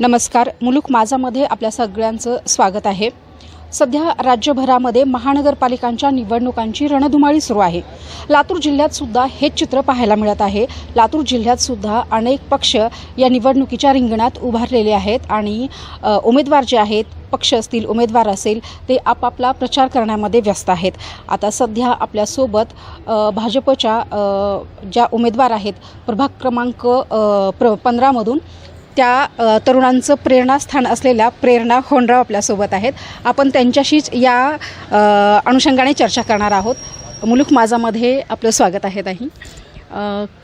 नमस्कार मुलुक माझामध्ये आपल्या सगळ्यांचं स्वागत आहे. सध्या राज्यभरामध्ये महानगरपालिकांच्या निवडणुकांची रणधुमाळी सुरू आहे. लातूर जिल्ह्यात सुद्धा हेच चित्र पाहायला मिळत आहे. लातूर जिल्ह्यात सुद्धा अनेक पक्ष या निवडणुकीच्या रिंगणात उभारलेले आहेत आणि उमेदवार जे आहेत पक्ष असतील उमेदवार असेल ते आपापला प्रचार करण्यामध्ये व्यस्त आहेत. आता सध्या आपल्यासोबत भाजपच्या ज्या उमेदवार आहेत प्रभाग क्रमांक प्र पंधरामधून त्या तरुणांचं प्रेरणास्थान असलेल्या प्रेरणा होंडराव आपल्यासोबत आहेत. आपण त्यांच्याशीच या अनुषंगाने चर्चा करणार आहोत. मुलुक माझामध्ये आपलं स्वागत आहे ताई.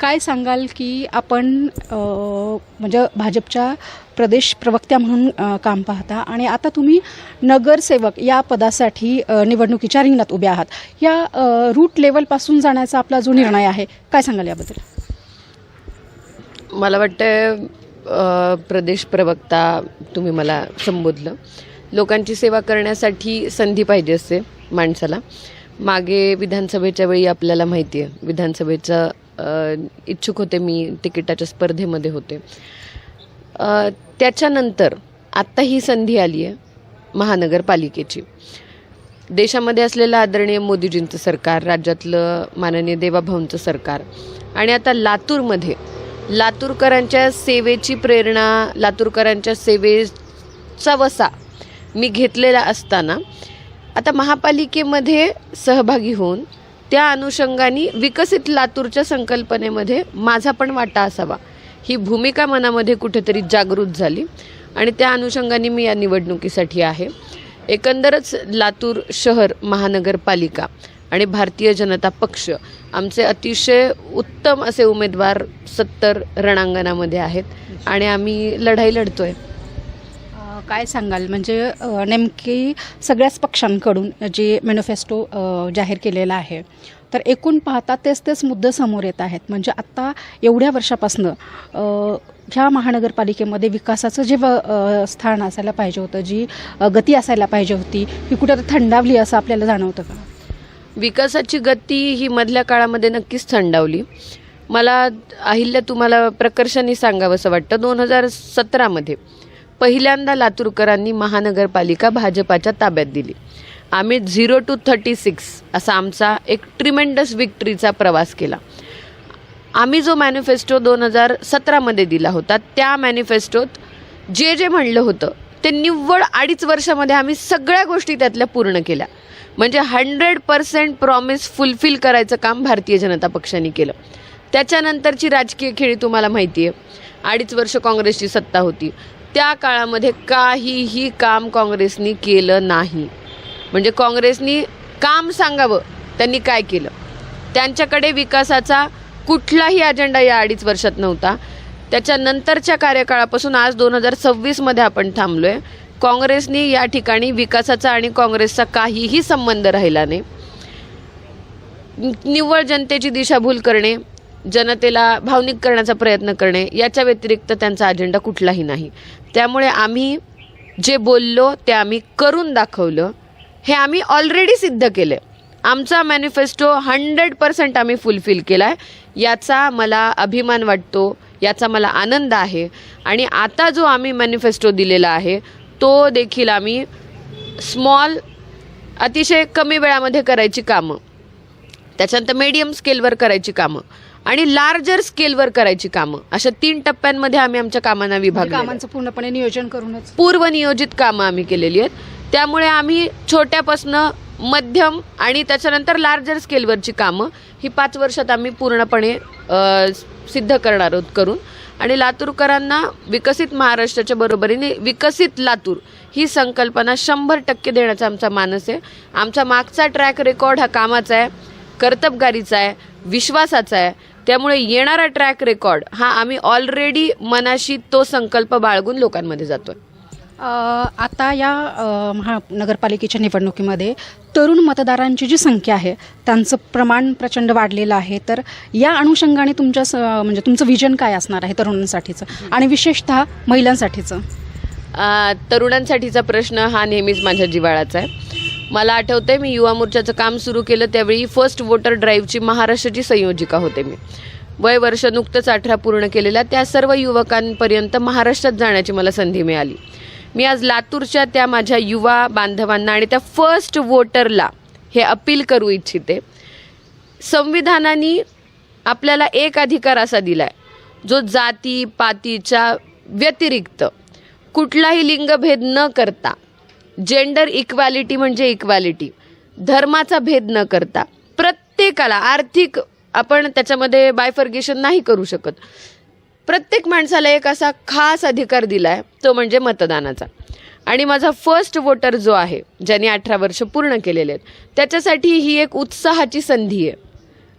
काय सांगाल की आपण म्हणजे भाजपच्या प्रदेश प्रवक्त्या म्हणून काम पाहता आणि आता तुम्ही नगरसेवक या पदासाठी निवडणुकीच्या रिंगणात उभे आहात. या रूट लेवलपासून जाण्याचा आपला जो निर्णय आहे काय सांगाल याबद्दल? मला वाटतं प्रदेश प्रवक्ता तुम्ही मला संबोधलं. लोकांची सेवा करण्यासाठी संधी पाहिजे असते माणसाला. मागे विधानसभेच्या वेळी आपल्याला माहिती आहे विधानसभेचं इच्छुक होते मी तिकिटाच्या स्पर्धेमध्ये होते. त्याच्यानंतर आत्ता ही संधी आली आहे महानगरपालिकेची. देशामध्ये असलेलं आदरणीय मोदीजींचं सरकार राज्यातलं माननीय देवाभाऊंचं सरकार आणि आता लातूरमध्ये लातूरकरांच्या सेवेची प्रेरणा लातूरकरांच्या सेवेचा वसा मी घेतलेला असताना आता महापालिकेमध्ये सहभागी होऊन त्या अनुषंगाने विकसित लातूरच्या संकल्पनेमध्ये माझा पण वाटा असावा. ही भूमिका मनामध्ये कुठेतरी जागृत झाली आणि त्या अनुषंगाने मी या निवडणुकीसाठी आहे. एकंदरच लातूर शहर महानगरपालिका आणि भारतीय जनता पक्ष. आमचे अतिशय उत्तम असे उमेदवार सत्तर रणांगणामध्ये आहेत आणि आम्ही लढाई लढतोय. आहे काय सांगाल? म्हणजे नेमकी सगळ्याच पक्षांकडून जे मॅनिफेस्टो जाहीर केलेला आहे तर एकूण पाहता तेच तेच मुद्दे समोर येत आहेत. म्हणजे आत्ता एवढ्या वर्षापासनं ह्या महानगरपालिकेमध्ये विकासाचं जे व- स्थान असायला पाहिजे होतं जी गती असायला पाहिजे होती ही कुठं थंडावली असं आपल्याला जाणवतं का? विकासाची गती ही मधल्या काळामध्ये नक्कीच थंडावली. मला अहिल्या तुम्हाला प्रकर्षाने सांगावंसं वाटतं. दोन हजार सतरामध्ये पहिल्यांदा लातूरकरांनी महानगरपालिका भाजपाच्या ताब्यात दिली. आम्ही झिरो टू थर्टी सिक्स असा आमचा एक ट्रिमेंडस विक्ट्रीचा प्रवास केला. आम्ही जो मॅनिफेस्टो दोन हजार सतरामध्ये दिला होता त्या मॅनिफेस्टोत जे जे म्हणलं होतं ते निव्वळ अडीच वर्षामध्ये आम्ही सगळ्या गोष्टी त्यातल्या पूर्ण केल्या. म्हणजे हंड्रेड पर्सेंट प्रॉमिस फुलफिल करायचं काम भारतीय जनता पक्षाने केलं. त्याच्यानंतरची राजकीय खेळी तुम्हाला माहिती आहे. अडीच वर्ष काँग्रेसची सत्ता होती. त्या काळामध्ये काहीही काम काँग्रेसनी केलं नाही. म्हणजे काँग्रेसनी काम सांगावं त्यांनी काय केलं? त्यांच्याकडे विकासाचा कुठलाही अजेंडा या अडीच वर्षात नव्हता. त्याच्यानंतरच्या कार्यकाळापासून आज दोन हजार सव्वीसमध्ये आपण थांबलोय. काँग्रेसनी या ठिकाणी विकासाचा आणि काँग्रेसचा काहीही संबंध राहिला नाही. निव्वळ जनतेची दिशाभूल करणे जनतेला भावनिक करण्याचा प्रयत्न करणे याच्या व्यतिरिक्त त्यांचा अजेंडा कुठलाही नाही. त्यामुळे आम्ही जे बोललो ते आम्ही करून दाखवलं. हे आम्ही ऑलरेडी सिद्ध केलं आमचा मॅनिफेस्टो हंड्रेड पर्सेंट आम्ही फुलफिल केला आहे याचा मला अभिमान वाटतो. याचा मला आनंद आहे. आणि आता जो आम्ही मॅनिफेस्टो दिलेला आहे तो देखील आम्ही स्मॉल अतिशय कमी वेळामध्ये करायची कामं. त्याच्यानंतर मीडियम स्केलवर करायची कामं. आणि लार्जर स्केलवर करायची कामं. अशा तीन टप्प्यांमध्ये आम्ही आमच्या कामांना म्हणजे विभागलं कामांचं पूर्णपणे नियोजन करूनच. पूर्वनियोजित कामं आम्ही केलेली आहेत. त्यामुळे आम्ही छोट्यापासनं मध्यम आणि त्याच्यानंतर लार्जर स्केलवरची कामं ही पाच वर्षात आम्ही पूर्णपणे सिद्ध करणार आहोत करून. आणि लातूरकरांना विकसित महाराष्ट्राच्या बरोबरीने विकसित लातूर ही संकल्पना शंभर टक्के देण्याचा आमचा मानस आहे. आमचा मागचा ट्रॅक रेकॉर्ड हा कामाचा आहे कर्तबगारीचा आहे विश्वासाचा आहे. त्यामुळे येणारा ट्रॅक रेकॉर्ड हा आम्ही ऑलरेडी मनाशी तो संकल्प बाळगून लोकांमध्ये जातोय. आहे आता या महानगरपालिकेच्या निवडणुकीमध्ये तरुण मतदारांची जी संख्या आहे त्यांचं प्रमाण प्रचंड वाढलेलं आहे. तर या अनुषंगाने तुमच्या स- म्हणजे तुमचं विजन काय असणार आहे तरुणांसाठीचं? आणि विशेषतः महिलांसाठीचं? तरुणांसाठीचा प्रश्न हा नेहमीच माझ्या जिव्हाळाचा आहे. मला आठवतंय मी युवा मोर्चाचं काम सुरू केलं त्यावेळी फर्स्ट वोटर ड्राईव्हची महाराष्ट्राची संयोजिका होते मी. वय वर्ष नुकतंच अठरा पूर्ण केलेल्या त्या सर्व युवकांपर्यंत महाराष्ट्रात जाण्याची मला संधी मिळाली. मी आज लातूरच्या त्या माझ्या युवा बांधवांना आणि त्या फर्स्ट वोटरला हे अपील करू इच्छिते. संविधानाने आपल्याला एक अधिकार असा दिलाय जो जाती पातीच्या व्यतिरिक्त कुठलाही लिंगभेद न करता जेंडर इक्वॅलिटी म्हणजे इक्वॅलिटी धर्माचा भेद न करता प्रत्येकाला आर्थिक आपण त्याच्यामध्ये बायफर्गेशन नाही करू शकत. प्रत्येक माणसाला एक असा खास अधिकार दिला आहे तो म्हणजे मतदानाचा. आणि माझा फर्स्ट वोटर जो आहे ज्याने अठरा वर्ष पूर्ण केलेले आहेत त्याच्यासाठी ही एक उत्साहाची संधी आहे.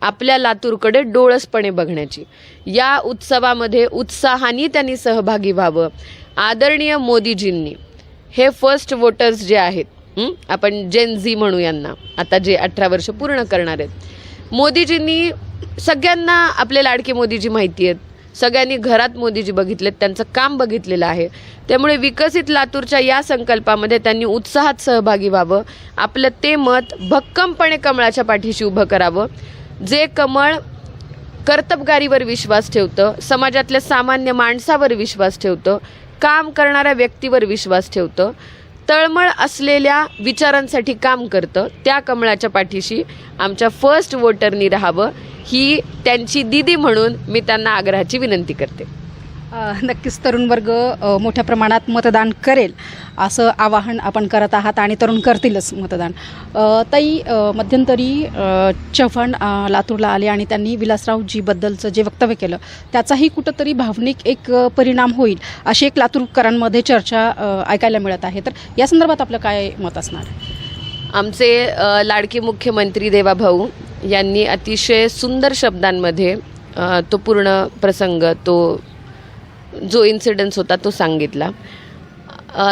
आपल्या लातूरकडे डोळसपणे बघण्याची. या उत्सवामध्ये उत्साहाने त्यांनी सहभागी व्हावं. आदरणीय मोदीजींनी हे फर्स्ट वोटर्स जे आहेत आपण जेन झी म्हणू यांना आता जे अठरा वर्ष पूर्ण करणार आहेत. मोदीजींनी सगळ्यांना आपले लाडके मोदीजी माहिती आहेत. सगळ्यांनी घरात मोदीजी बघितलेत त्यांचं काम बघितलेलं आहे. त्यामुळे विकसित लातूरच्या या संकल्पामध्ये त्यांनी उत्साहात सहभागी व्हावं. आपलं ते मत भक्कमपणे कमळाच्या पाठीशी उभं करावं. जे कमळ कर्तबगारीवर विश्वास ठेवतं समाजातल्या सामान्य माणसावर विश्वास ठेवतं काम करणाऱ्या व्यक्तीवर विश्वास ठेवतं तळमळ असलेल्या विचारांसाठी काम करतं. त्या कमळाच्या पाठीशी आमच्या फर्स्ट वोटरनी राहावं. ही त्यांची दिदी म्हणून मी त्यांना आग्रहाची विनंती करते. नक्कीच तरुण वर्ग मोठ्या प्रमाणात मतदान करेल असं आवाहन आपण करत आहात आणि तरुण करतीलच मतदान. ताई मध्यंतरी चव्हाण लातूरला आले आणि त्यांनी विलासरावजीबद्दलचं जे वक्तव्य केलं त्याचाही कुठंतरी भावनिक एक परिणाम होईल अशी एक लातूरकरांमध्ये चर्चा ऐकायला मिळत आहे. तर या संदर्भात आपलं काय मत असणार? आहे आमचे लाडके मुख्यमंत्री देवाभाऊ यांनी अतिशय सुंदर शब्दांमध्ये तो पूर्ण प्रसंग तो जो इन्सिडन्स होता तो सांगितला.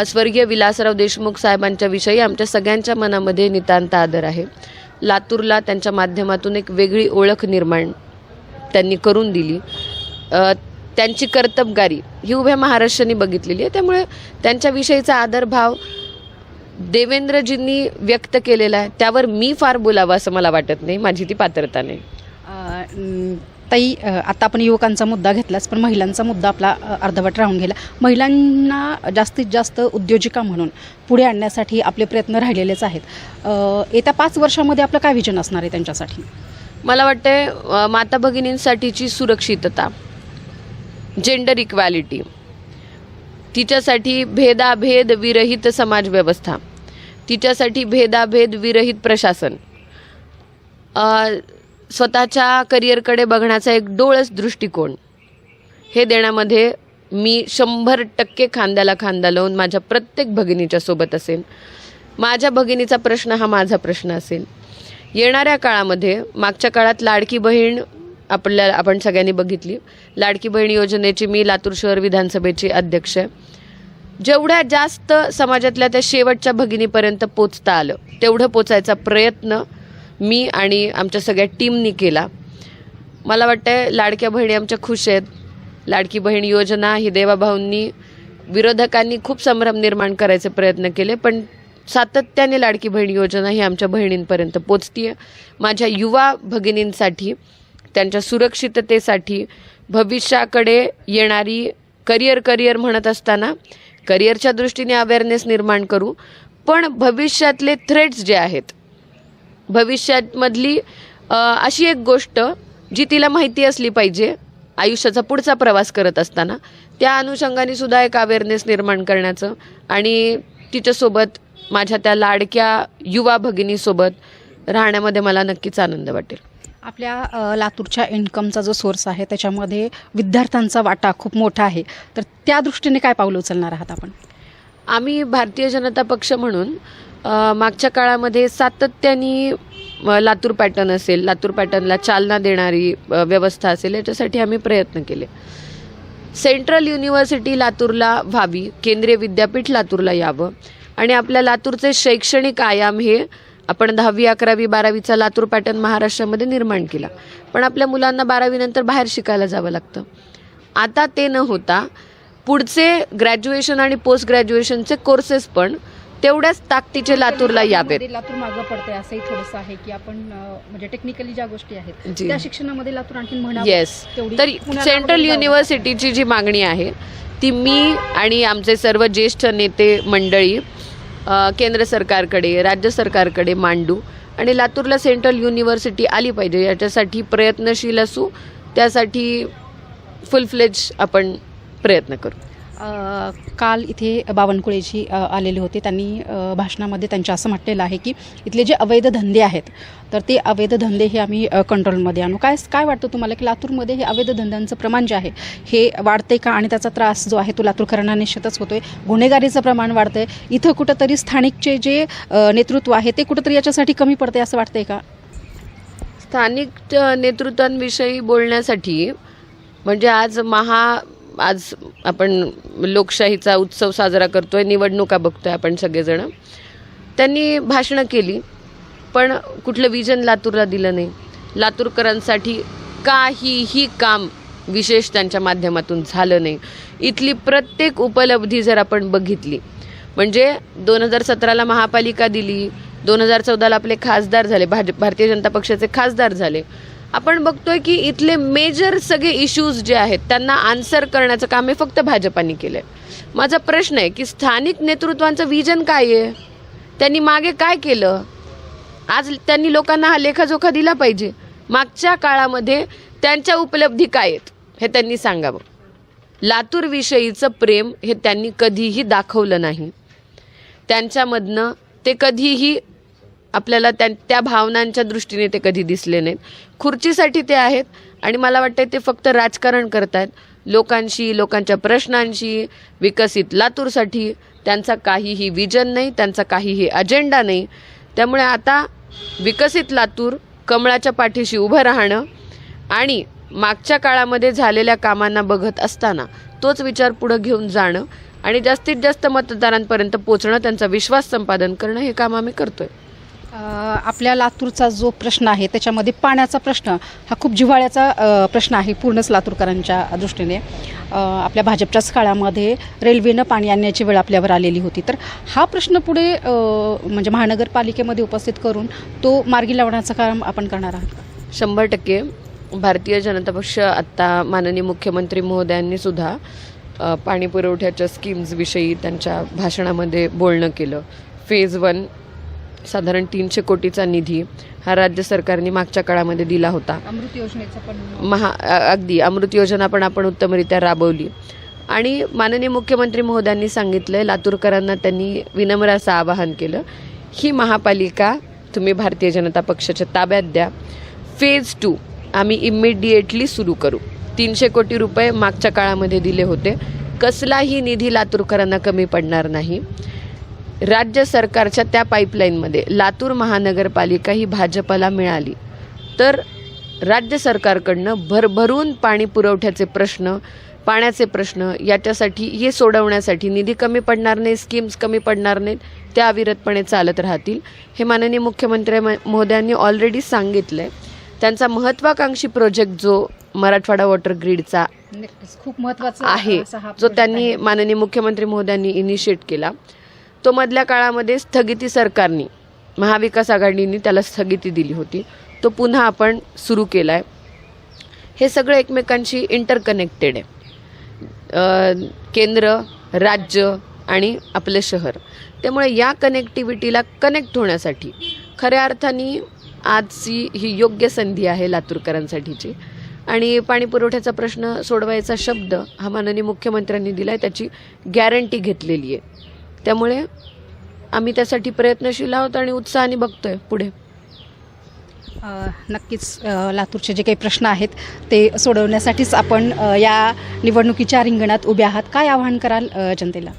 स्वर्गीय विलासराव देशमुख साहेबांच्या विषयी आमच्या सगळ्यांच्या मनामध्ये नितांत आदर आहे. लातूरला त्यांच्या माध्यमातून एक वेगळी ओळख निर्माण त्यांनी करून दिली. त्यांची कर्तबगारी ही उभ्या महाराष्ट्राने बघितलेली आहे. त्यामुळे त्यांच्याविषयीचा आदरभाव देवेंद्रजींनी व्यक्त केलेला आहे. त्यावर मी फार बोलावं असं मला वाटत नाही. माझी ती पात्रता नाही. ताई आता आपण युवकांचा मुद्दा घेतलाच पण महिलांचा मुद्दा आपला अर्धवट राहून गेला. महिलांना जास्तीत जास्त उद्योजिका म्हणून पुढे आणण्यासाठी आपले प्रयत्न राहिलेलेच आहेत. येत्या पाच वर्षामध्ये आपलं काय विजन असणार आहे त्यांच्यासाठी? मला वाटते माता भगिनींसाठीची सुरक्षितता जेंडर इक्वॅलिटी तिच्यासाठी भेदाभेद विरहित समाज व्यवस्था तिच्यासाठी भेदाभेद विरहित प्रशासन स्वतःच्या करिअरकडे बघण्याचा एक डोळस दृष्टिकोन हे देण्यामध्ये मी शंभर टक्के खांद्याला खांदा लावून माझ्या प्रत्येक भगिनीच्या सोबत असेल माझ्या भगिनीचा प्रश्न हा माझा प्रश्न असेल. येणाऱ्या काळामध्ये मागच्या काळात लाडकी बहीण आपल्या आपण सगळ्यांनी बघितली. लाडकी बहीण योजनेची मी लातूर शहर विधानसभेची अध्यक्ष आहे. जेवढ्या जास्त समाजातल्या त्या शेवटच्या भगिनीपर्यंत पोचता आलं तेवढं पोचायचा प्रयत्न मी आणि आमच्या सगळ्या टीमनी केला. मला वाटतं लाडक्या बहिणी आमच्या खुश आहेत. लाडकी बहीण योजना ही देवाभाऊंनी विरोधकांनी खूप संभ्रम निर्माण करायचे प्रयत्न केले पण सातत्याने लाडकी बहीण योजना ही आमच्या बहिणींपर्यंत पोचतीये. माझ्या युवा भगिनींसाठी त्यांच्या सुरक्षिततेसाठी भविष्याकडे येणारी करिअर करिअर म्हणत असताना करिअरच्या दृष्टीने अवेअरनेस निर्माण करू पण भविष्यातले थ्रेड्स जे आहेत भविष्यामधली अशी एक गोष्ट जी तिला माहिती असली पाहिजे आयुष्याचा पुढचा प्रवास करत असताना त्या अनुषंगाने सुद्धा एक अवेअरनेस निर्माण करण्याचं आणि तिच्यासोबत माझ्या त्या लाडक्या युवा भगिनीसोबत राहण्यामध्ये मला नक्कीच आनंद वाटेल. आपल्या लातूरच्या इन्कमचा जो सोर्स आहे त्याच्यामध्ये विद्यार्थ्यांचा वाटा खूप मोठा आहे. तर त्या दृष्टीने काय पावलं उचलणार आहात आपण? आम्ही भारतीय जनता पक्ष म्हणून मागच्या काळामध्ये सातत्याने लातूर पॅटर्न असेल लातूर पॅटर्नला चालना देणारी व्यवस्था असेल याच्यासाठी आम्ही प्रयत्न केले. सेंट्रल युनिव्हर्सिटी लातूरला व्हावी केंद्रीय विद्यापीठ लातूरला यावं आणि आपल्या लातूरचे शैक्षणिक आयाम हे आपण दहावी अकरावी बारावीचा लातूर पॅटर्न महाराष्ट्रामध्ये निर्माण केला. पण आपल्या मुलांना बारावीनंतर बाहेर शिकायला जावं लागतं. आता ते न होता पुढचे ग्रॅज्युएशन आणि पोस्ट ग्रॅज्युएशनचे कोर्सेस पण तेवढ्याच ताकदीचे लातूरला यावेत मध्ये लातूर मागं पडतंय असंही थोडंसं आहे की आपण म्हणजे टेक्निकली ज्या गोष्टी आहेत जी. त्या शिक्षणामध्ये लातूर आणखी म्हणा येस तर सेंट्रल. युनिव्हर्सिटीची जी मागणी आहे ती मी आणि आमचे सर्व ज्येष्ठ नेते मंडळी अ, केंद्र सरकारकडे राज्य सरकारकडे मांडू आणि लातूरला सेंट्रल युनिव्हर्सिटी आली पाहिजे याच्यासाठी प्रयत्नशील असू त्यासाठी फुल फ्लेज आपण प्रयत्न करू काल इथे बावनकुळेजी आलेले होते. त्यांनी भाषणामध्ये त्यांच्या असं म्हटलेलं आहे की इथले जे अवैध धंदे आहेत तर ते अवैध धंदे हे आम्ही कंट्रोलमध्ये आणू. काय काय वाटतं तुम्हाला की लातूरमध्ये हे अवैध धंद्यांचं प्रमाण जे आहे हे वाढते का? आणि त्याचा त्रास जो आहे तो लातूरकरांना निश्चितच होतोय. गुन्हेगारीचं प्रमाण वाढतंय. इथं कुठंतरी स्थानिकचे जे नेतृत्व आहे ते कुठंतरी याच्यासाठी कमी पडतंय असं वाटतंय का? स्थानिक नेतृत्वांविषयी बोलण्यासाठी म्हणजे आज महा आज आपण लोकशाहीचा उत्सव साजरा करतोय निवडणुका बघतोय आपण सगळेजण. त्यांनी भाषणं केली पण कुठलं विजन लातूरला दिलं नाही. लातूरकरांसाठी काहीही काम विशेष त्यांच्या माध्यमातून झालं नाही. इथली प्रत्येक उपलब्धी जर आपण बघितली म्हणजे दोन हजार सतराला महापालिका दिली दोन हजार चौदाला आपले खासदार झाले भाज भारतीय जनता पक्षाचे खासदार झाले आपण बघतोय की इथले मेजर सगळे इश्यूज जे आहेत त्यांना आन्सर करण्याचं काम हे फक्त भाजपाने केलंय. माझा प्रश्न आहे की स्थानिक नेतृत्वांचं विजन काय आहे? त्यांनी मागे काय केलं? आज त्यांनी लोकांना हा लेखाजोखा दिला पाहिजे. मागच्या काळामध्ये त्यांच्या उपलब्धी काय आहेत हे त्यांनी सांगावं. लातूरविषयीचं प्रेम हे त्यांनी कधीही दाखवलं नाही. त्यांच्यामधनं ते कधीही आपल्याला त्या त्या भावनांच्या दृष्टीने ते कधी दिसले नाहीत. खुर्चीसाठी ते आहेत आणि मला वाटतं ते फक्त राजकारण करतायत. लोकांशी लोकांच्या प्रश्नांशी विकसित लातूरसाठी त्यांचा काहीही विजन नाही त्यांचा काहीही अजेंडा नाही. त्यामुळे आता विकसित लातूर कमळाच्या पाठीशी उभं राहणं आणि मागच्या काळामध्ये झालेल्या कामांना बघत असताना तोच विचार पुढं घेऊन जाणं आणि जास्तीत जास्त मतदारांपर्यंत पोचणं त्यांचा विश्वास संपादन करणं हे काम आम्ही करतोय. आपल्या लातूरचा जो प्रश्न आहे त्याच्यामध्ये पाण्याचा प्रश्न हा खूप जिव्हाळ्याचा प्रश्न आहे पूर्णच लातूरकरांच्या दृष्टीने. आपल्या भाजपच्याच काळामध्ये रेल्वेनं पाणी आणण्याची वेळ आपल्यावर आलेली होती. तर हा प्रश्न पुढे म्हणजे महानगरपालिकेमध्ये उपस्थित करून तो मार्गी लावण्याचं काम आपण करणार आहात शंभर टक्के. भारतीय जनता पक्ष आत्ता माननीय मुख्यमंत्री महोदयांनी सुद्धा पाणी पुरवठ्याच्या स्कीम्सविषयी त्यांच्या भाषणामध्ये बोलणं केलं. फेज वन साधारण तीनशे कोटीचा निधी हा राज्य सरकारने मागच्या काळामध्ये दिला होता. अमृत योजनेचं पण महा अगदी. अमृत योजना पण आपण उत्तमरित्या राबवली. आणि माननीय मुख्यमंत्री महोदयांनी सांगितलं लातूरकरांना त्यांनी विनम्र असं आवाहन केलं ही महापालिका तुम्ही भारतीय जनता पक्षाच्या ताब्यात द्या. फेज टू आम्ही इमिडिएटली सुरू करू. तीनशे कोटी रुपये मागच्या काळामध्ये दिले होते. कसलाही निधी लातूरकरांना कमी पडणार नाही. राज्य सरकारच्या त्या पाईपलाईनमध्ये लातूर महानगरपालिका ही भाजपला मिळाली. तर राज्य सरकारकडनं भरभरून पाणी पुरवठ्याचे प्रश्न पाण्याचे प्रश्न याच्यासाठी हे सोडवण्यासाठी निधी कमी पडणार नाही स्कीम्स कमी पडणार नाहीत त्या अविरतपणे चालत राहतील. हे माननीय मुख्यमंत्री महोदयांनी ऑलरेडी सांगितलं आहे त्यांचा महत्त्वाकांक्षी प्रोजेक्ट जो मराठवाडा वॉटर ग्रीडचा खूप महत्त्वाचा आहे जो त्यांनी. माननीय मुख्यमंत्री महोदयांनी इनिशिएट केला. तो मधल्या काळामध्ये स्थगिती सरकारनी महाविकास आघाडीने त्याला स्थगिती दिली होती. तो पुन्हा आपण सुरू केला आहे हे सगळं एकमेकांशी इंटरकनेक्टेड आहे. केंद्र राज्य आणि आपलं शहर. त्यामुळे या कनेक्टिव्हिटीला कनेक्ट होण्यासाठी खऱ्या अर्थाने आजची ही योग्य संधी आहे लातूरकरांसाठीची. आणि पाणी पुरवठ्याचा प्रश्न सोडवायचा शब्द हा माननीय मुख्यमंत्र्यांनी दिला आहे त्याची गॅरंटी घेतलेली आहे. त्यामुळे आम्ही त्यासाठी प्रयत्नशील आहोत आणि उत्साहाने बघतोय पुढे. नक्कीच लातूरचे जे काही प्रश्न आहेत ते सोडवण्यासाठीच आपण या निवडणुकीच्या रिंगणात उभे आहात. काय आवाहन कराल जनतेला?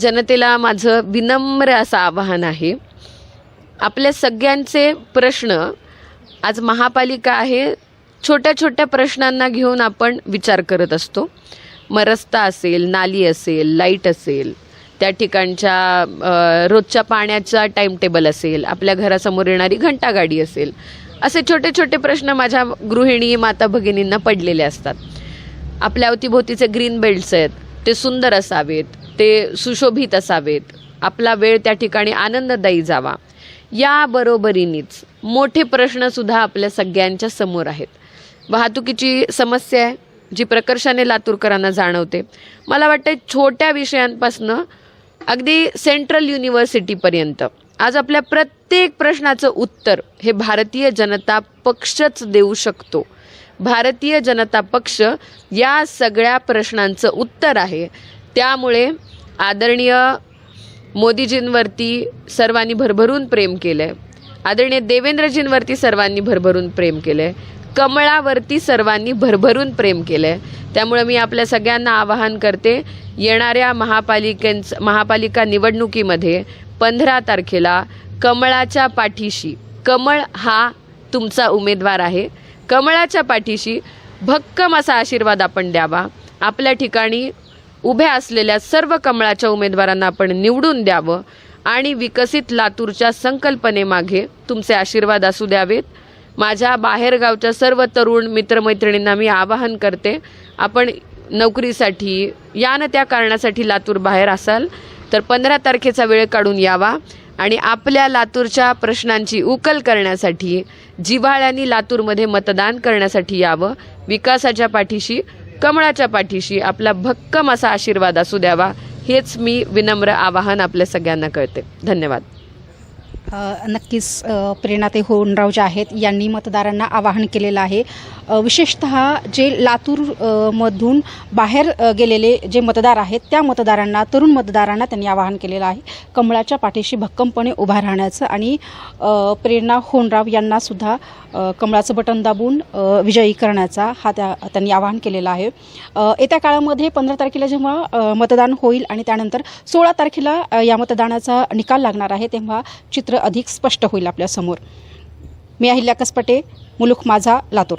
जनतेला माझं विनम्र असं आवाहन आहे. आपल्या सगळ्यांचे प्रश्न आज महापालिका आहे. छोट्या छोट्या प्रश्नांना घेऊन आपण विचार करत असतो. मग रस्ता असेल नाली असेल लाइट असेल त्या ठिकाणच्या रोजच्या पाण्याचा टाईमटेबल असेल आपल्या घरासमोर येणारी घंटागाडी असेल असे छोटे छोटे प्रश्न माझ्या गृहिणी माता भगिनींना पडलेले असतात. आपल्या अवतीभोवतीचे ग्रीन बेल्ट्स आहेत ते सुंदर असावेत ते सुशोभित असावेत आपला वेळ त्या ठिकाणी आनंददायी जावा. या बरोबरीनेच मोठे प्रश्नसुद्धा आपल्या सगळ्यांच्या समोर आहेत. वाहतुकीची समस्या आहे जी प्रकर्षाने लातूरकरांना जाणवते. मला वाटतं छोट्या विषयांपासनं अगदी सेंट्रल युनिव्हर्सिटीपर्यंत आज आपल्या प्रत्येक प्रश्नाचं उत्तर हे भारतीय जनता पक्षच देऊ शकतो. भारतीय जनता पक्ष या सगळ्या प्रश्नांचं उत्तर आहे. त्यामुळे आदरणीय मोदीजींवरती सर्वांनी भरभरून प्रेम केलं आहे आदरणीय देवेंद्रजींवरती सर्वांनी भरभरून प्रेम केलं आहे कमळावरती सर्वांनी भरभरून प्रेम केलं आहे त्यामुळे मी आपल्या सगळ्यांना आवाहन करते येणाऱ्या महापालिकेंच महापालिका निवडणुकीमध्ये पंधरा तारखेला कमळाच्या पाठीशी कमळ हा तुमचा उमेदवार आहे. कमळाच्या पाठीशी भक्कम असा आशीर्वाद आपण द्यावा. आपल्या ठिकाणी उभ्या असलेल्या सर्व कमळाच्या उमेदवारांना आपण निवडून द्यावं आणि विकसित लातूरच्या संकल्पनेमागे तुमचे आशीर्वाद असू द्यावेत. माझ्या बाहेरगावच्या सर्व तरुण मित्रमैत्रिणींना मी आवाहन करते आपण नोकरीसाठी या न त्या कारणासाठी लातूर बाहेर असाल तर पंधरा तारखेचा वेळ काढून यावा आणि आपल्या लातूरच्या प्रश्नांची उकल करण्यासाठी जिव्हाळ्यांनी लातूरमध्ये मतदान करण्यासाठी यावं विकासाच्या पाठीशी कमळाच्या पाठीशी आपला भक्कम असा आशीर्वाद असू द्यावा हेच मी विनम्र आवाहन आपल्या सगळ्यांना कळते धन्यवाद. नक्कीच अ, प्रेरणाते होनराव जे आहेत यांनी मतदारांना आवाहन केलेलं आहे. विशेषतः जे लातूर मधून बाहेर गेलेले जे मतदार आहेत त्या मतदारांना तरुण मतदारांना त्यांनी आवाहन केलेलं आहे. कमळाच्या पाठीशी भक्कमपणे उभा राहण्याचं आणि प्रेरणा होनराव यांना सुद्धा कमळाचं बटन दाबून विजयी करण्याचा हा त्या त्यांनी आवाहन केलेलं आहे. येत्या काळामध्ये पंधरा तारखेला जेव्हा मतदान होईल आणि त्यानंतर सोळा तारखेला या मतदानाचा निकाल लागणार आहे तेव्हा चित्र अधिक स्पष्ट होईल आपल्यासमोर मी अहिल्या कसपटे मुलुख माझा लातूर.